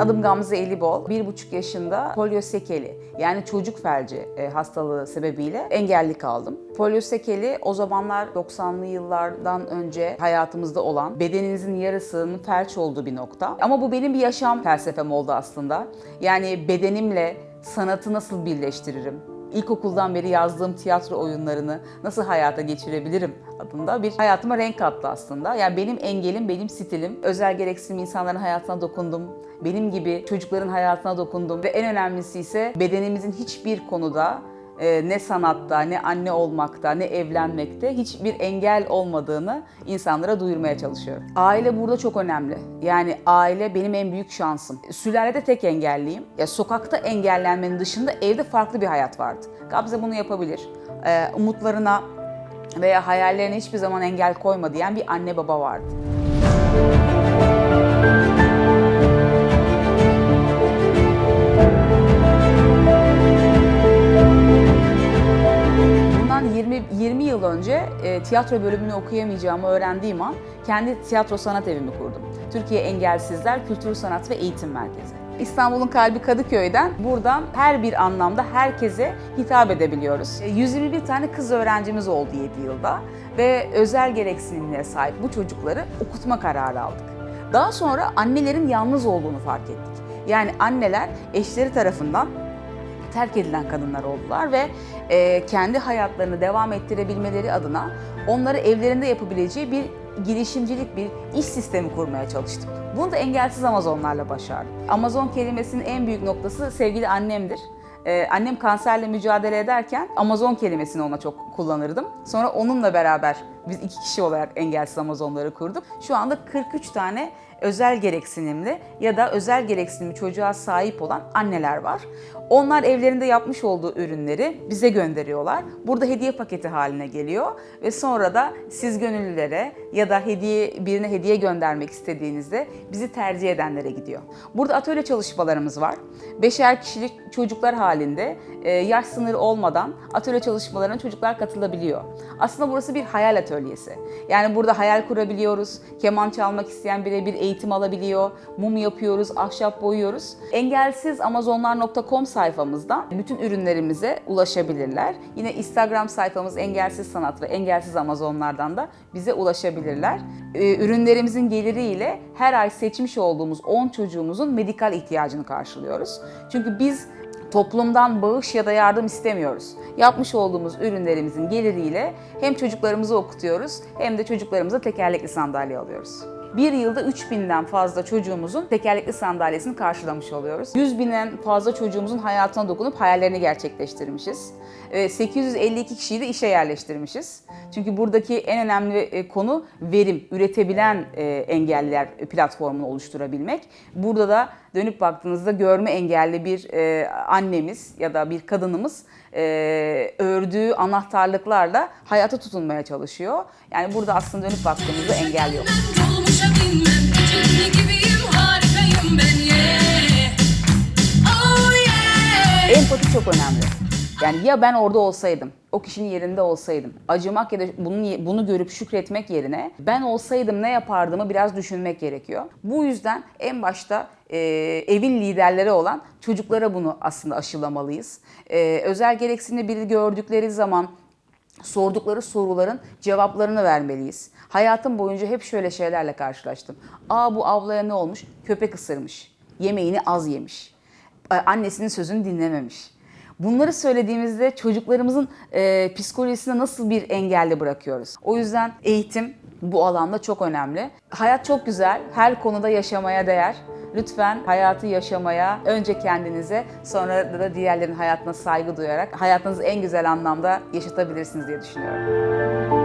Adım Gamze Elibol. Bir buçuk yaşında poliosekeli yani çocuk felci e, hastalığı sebebiyle engelli kaldım. Poliosekeli o zamanlar 90'lı yıllardan önce hayatımızda olan bedeninizin yarısının felç olduğu bir nokta. Ama bu benim bir yaşam felsefem oldu aslında. Yani bedenimle sanatı nasıl birleştiririm? İlkokuldan beri yazdığım tiyatro oyunlarını nasıl hayata geçirebilirim adında bir hayatıma renk kattı aslında. Yani benim engelim, benim stilim. Özel gereksinim insanların hayatına dokundum. Benim gibi çocukların hayatına dokundum. Ve en önemlisi ise bedenimizin hiçbir konuda e, ne sanatta, ne anne olmakta, ne evlenmekte hiçbir engel olmadığını insanlara duyurmaya çalışıyorum. Aile burada çok önemli. Yani aile benim en büyük şansım. Sülalede tek engelliyim. Ya sokakta engellenmenin dışında evde farklı bir hayat vardı. Gabze bunu yapabilir. E, umutlarına veya hayallerine hiçbir zaman engel koyma diyen bir anne baba vardı. Bundan 20, 20 yıl önce e, tiyatro bölümünü okuyamayacağımı öğrendiğim an kendi tiyatro sanat evimi kurdum. Türkiye Engelsizler Kültür Sanat ve Eğitim Merkezi. İstanbul'un kalbi Kadıköy'den buradan her bir anlamda herkese hitap edebiliyoruz. E, 121 tane kız öğrencimiz oldu 7 yılda ve özel gereksinimlere sahip bu çocukları okutma kararı aldık. Daha sonra annelerin yalnız olduğunu fark ettik. Yani anneler eşleri tarafından terk edilen kadınlar oldular ve e, kendi hayatlarını devam ettirebilmeleri adına onları evlerinde yapabileceği bir girişimcilik, bir iş sistemi kurmaya çalıştım. Bunu da engelsiz Amazonlarla başardım. Amazon kelimesinin en büyük noktası sevgili annemdir. Ee, annem kanserle mücadele ederken Amazon kelimesini ona çok kullanırdım. Sonra onunla beraber biz iki kişi olarak engelsiz Amazonları kurduk. Şu anda 43 tane özel gereksinimli ya da özel gereksinimli çocuğa sahip olan anneler var. Onlar evlerinde yapmış olduğu ürünleri bize gönderiyorlar. Burada hediye paketi haline geliyor ve sonra da siz gönüllülere ya da hediye birine hediye göndermek istediğinizde bizi tercih edenlere gidiyor. Burada atölye çalışmalarımız var. Beşer kişilik çocuklar halinde e, yaş sınırı olmadan atölye çalışmalarına çocuklar katılabiliyor. Aslında burası bir hayal atölyesi. Yani burada hayal kurabiliyoruz. Keman çalmak isteyen birebir eğitim alabiliyor. Mum yapıyoruz, ahşap boyuyoruz. Engelsizamazonlar.com sayfamızdan bütün ürünlerimize ulaşabilirler. Yine Instagram sayfamız Engelsiz Sanat ve Engelsiz Amazonlardan da bize ulaşabilirler. Ee, Ürünlerimizin geliriyle her ay seçmiş olduğumuz 10 çocuğumuzun medikal ihtiyacını karşılıyoruz. Çünkü biz toplumdan bağış ya da yardım istemiyoruz. Yapmış olduğumuz ürünlerimizin geliriyle hem çocuklarımızı okutuyoruz hem de çocuklarımıza tekerlekli sandalye alıyoruz. Bir yılda 3000'den fazla çocuğumuzun tekerlekli sandalyesini karşılamış oluyoruz. 100 binden fazla çocuğumuzun hayatına dokunup hayallerini gerçekleştirmişiz. Ee, 852 kişiyi de işe yerleştirmişiz. Çünkü buradaki en önemli e, konu verim, üretebilen e, engelliler platformunu oluşturabilmek. Burada da dönüp baktığınızda görme engelli bir e, annemiz ya da bir kadınımız e, ördüğü anahtarlıklarla hayata tutunmaya çalışıyor. Yani burada aslında dönüp baktığımızda engel yok. Empati çok önemli. Yani ya ben orada olsaydım, o kişinin yerinde olsaydım, acımak ya da bunu, bunu görüp şükretmek yerine ben olsaydım ne yapardımı biraz düşünmek gerekiyor. Bu yüzden en başta e, evin liderleri olan çocuklara bunu aslında aşılamalıyız. E, özel gereksinimli biri gördükleri zaman sordukları soruların cevaplarını vermeliyiz. Hayatım boyunca hep şöyle şeylerle karşılaştım. Aa bu avlaya ne olmuş? Köpek ısırmış. Yemeğini az yemiş. Ee, Annesinin sözünü dinlememiş. Bunları söylediğimizde çocuklarımızın e, psikolojisine nasıl bir engelli bırakıyoruz? O yüzden eğitim bu alanda çok önemli. Hayat çok güzel, her konuda yaşamaya değer. Lütfen hayatı yaşamaya önce kendinize sonra da diğerlerin hayatına saygı duyarak hayatınızı en güzel anlamda yaşatabilirsiniz diye düşünüyorum.